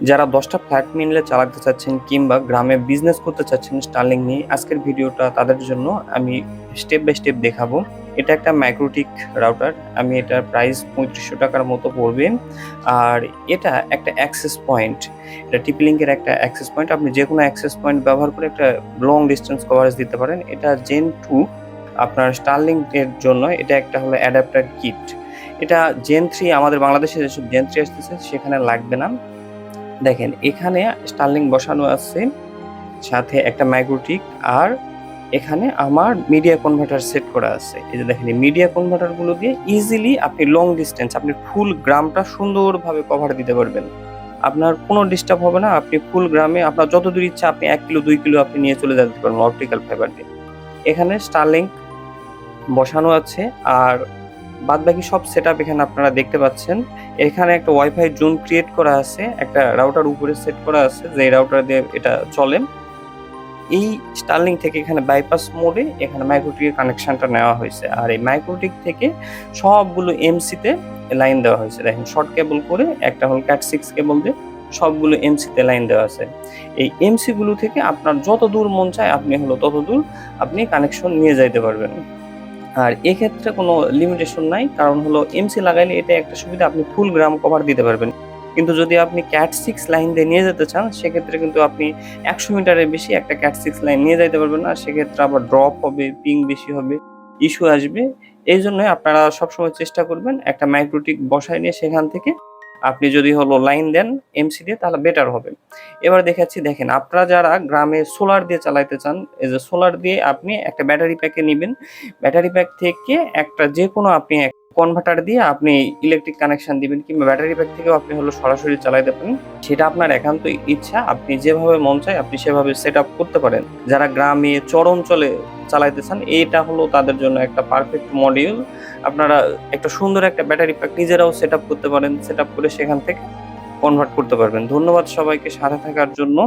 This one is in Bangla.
যারা দশটা ফ্ল্যাট মিলে চালাতে চাচ্ছেন কিংবা গ্রামে বিজনেস করতে চাচ্ছেন স্টার্লিং নিয়ে, আজকের ভিডিওটা তাদের জন্য আমি স্টেপ বাই স্টেপ দেখাবো। এটা একটা মাইক্রোটিক রাউটার আমি এটার প্রাইস পঁয়ত্রিশশো টাকার মতো পড়বে। আর এটা একটা অ্যাক্সেস পয়েন্ট এটা টিপলিঙ্কের একটা অ্যাক্সেস পয়েন্ট আপনি যে কোনো অ্যাক্সেস পয়েন্ট ব্যবহার করে একটা লং ডিস্টেন্স কভারেজ দিতে পারেন। এটা জেন টু আপনার স্টার্লিং এর জন্য এটা একটা হলো অ্যাডাপ্টার কিট এটা জেন থ্রি আমাদের বাংলাদেশে যেসব জেন থ্রি আসতেছে, সেখানে লাগবে না। দেখেন, এখানে স্টার্লিং বসানো আছে, সাথে একটা মাইক্রোটিক আর এখানে আমার মিডিয়া কনভার্টার সেট করা আছে। এই যে দেখেন মিডিয়া কনভার্টারগুলো দিয়ে ইজিলি আপনি লং ডিস্টেন্স আপনি ফুল গ্রামটা সুন্দরভাবে কভার দিতে পারবেন। আপনার কোনো ডিস্টার্ব হবে না, আপনি ফুল গ্রামে আপনার যত দূর ইচ্ছা আপনি এক কিলো, দুই কিলো আপনি নিয়ে চলে যেতে পারবেন অপটিক্যাল ফাইবার দিয়ে। এখানে স্টারলিং বসানো আছে, আর বাদ বাকি সব সেট এখানে আপনারা দেখতে পাচ্ছেন। এখানে একটা ওয়াইফাই জোন ক্রিয়েট করা আছে, একটা রাউটার উপরে সেট করা আছে, যে রাউটার দিয়ে এটা চলে। এই স্টার্লিং থেকে এখানে বাইপাস মোডে এখানে মাইক্রোটিকের কানেকশনটা নেওয়া হয়েছে। আর এই মাইক্রোটিক থেকে সবগুলো এমসিতে লাইন দেওয়া হয়েছে। দেখেন শর্ট কেবল করে একটা হল ক্যাট সিক্স কেবল দিয়ে সবগুলো এমসিতে লাইন দেওয়া আছে। এই এমসিগুলো থেকে আপনার যত দূর মন চায় আপনি হলো তত দূর আপনি কানেকশন নিয়ে যাইতে পারবেন। আর এক্ষেত্রে কোনো লিমিটেশন নাই, কারণ হলো এমসি লাগাইলে এটা একটা সুবিধা, আপনি ফুল গ্রাম কভার দিতে পারবেন। কিন্তু যদি আপনি ক্যাট সিক্স লাইন দিয়ে নিয়ে যেতে চান, সেক্ষেত্রে কিন্তু আপনি একশো মিটারের বেশি একটা ক্যাট সিক্স লাইন নিয়ে যাইতে পারবেন না। সেক্ষেত্রে আবার ড্রপ হবে পিং বেশি হবে ইস্যু আসবে। এই জন্যই আপনারা সবসময় চেষ্টা করবেন একটা মাইক্রোটিক বসায় নিয়ে সেখান থেকে আপনি যদি হলো লাইন দেন এমসি দিয়ে, তাহলে বেটার হবে। এবার দেখাচ্ছি, দেখেন, আপনারা যারা গ্রামে সোলার দিয়ে চালাইতে চান, এই যে সোলার দিয়ে আপনি একটা ব্যাটারি প্যাকে নেবেন। ব্যাটারি প্যাক থেকে একটা যে কোনো আপনি কনভার্টার দিয়ে আপনি ইলেকট্রিক কানেকশন দিবেন কিংবা ব্যাটারি প্যাক থেকেও আপনি হলো সরাসরি চালাইতে পারেন সেটা আপনার একান্ত ইচ্ছা, আপনি যেভাবে মন চায় আপনি সেভাবে সেট আপ করতে পারেন। যারা গ্রামে চর অঞ্চলে চালাইতে চান, এটা হলো তাদের জন্য একটা পারফেক্ট মডিউল আপনারা একটা সুন্দর একটা ব্যাটারি প্যাক নিজেরাও সেট করতে পারেন সেট করে সেখান থেকে কনভার্ট করতে পারবেন। ধন্যবাদ সবাইকে, সাথে থাকার জন্য।